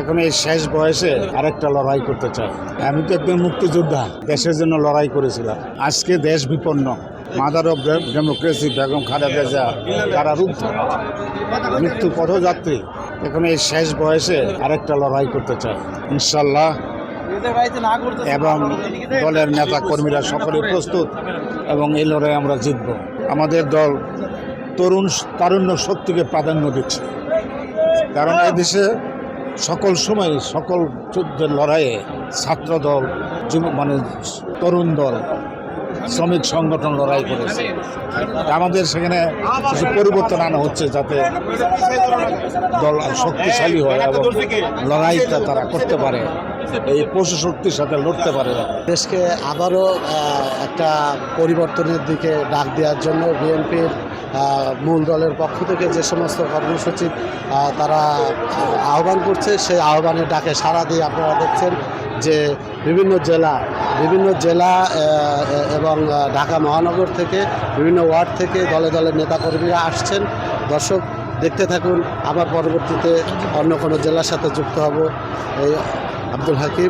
এখন এই শেষ বয়সে আরেকটা লড়াই করতে চাই। আমি তো একজন মুক্তিযোদ্ধা, দেশের জন্য লড়াই করেছিলাম। আজকে দেশ বিপন্ন। Mother of democracy Begum Khaleda Zia কারারুদ্ধ মৃত্যু পথযাত্রী। এখন এই শেষ বয়সে আরেকটা লড়াই করতে চাই। ইনশাল্লাহ এবং দলের নেতা কর্মীরা সকলে প্রস্তুত এবং এই লড়াই আমরা জিতব। আমাদের দল তরুণ, তারুণ্য শক্তিকে প্রাধান্য দিচ্ছে। কারণ এই দেশে সকল সময় সকল যুদ্ধের লড়াইয়ে ছাত্র দল যুব মানে তরুণ দল, শ্রমিক সংগঠন লড়াই করেছে। আমাদের সেখানে কিছু পরিবর্তন আনা হচ্ছে যাতে দল শক্তিশালী হয় এবং লড়াইটা তারা করতে পারে। এই পশু শক্তির সাথে লড়তে পারে। দেশকে আবারও একটা পরিবর্তনের দিকে ডাক দেওয়ার জন্য বিএনপির মূল দলের পক্ষ থেকে যে সমস্ত কর্মসূচি তারা আহ্বান করছে, সেই আহ্বানের ডাকে সারা দিয়ে আপনারা দেখছেন যে বিভিন্ন জেলা বিভিন্ন জেলা এবং ঢাকা মহানগর থেকে, বিভিন্ন ওয়ার্ড থেকে দলে দলে নেতাকর্মীরা আসছেন। দর্শক, দেখতে থাকুন, আবার পরবর্তীতে অন্য কোনো জেলার সাথে যুক্ত হব। এই আব্দুল হাকিম।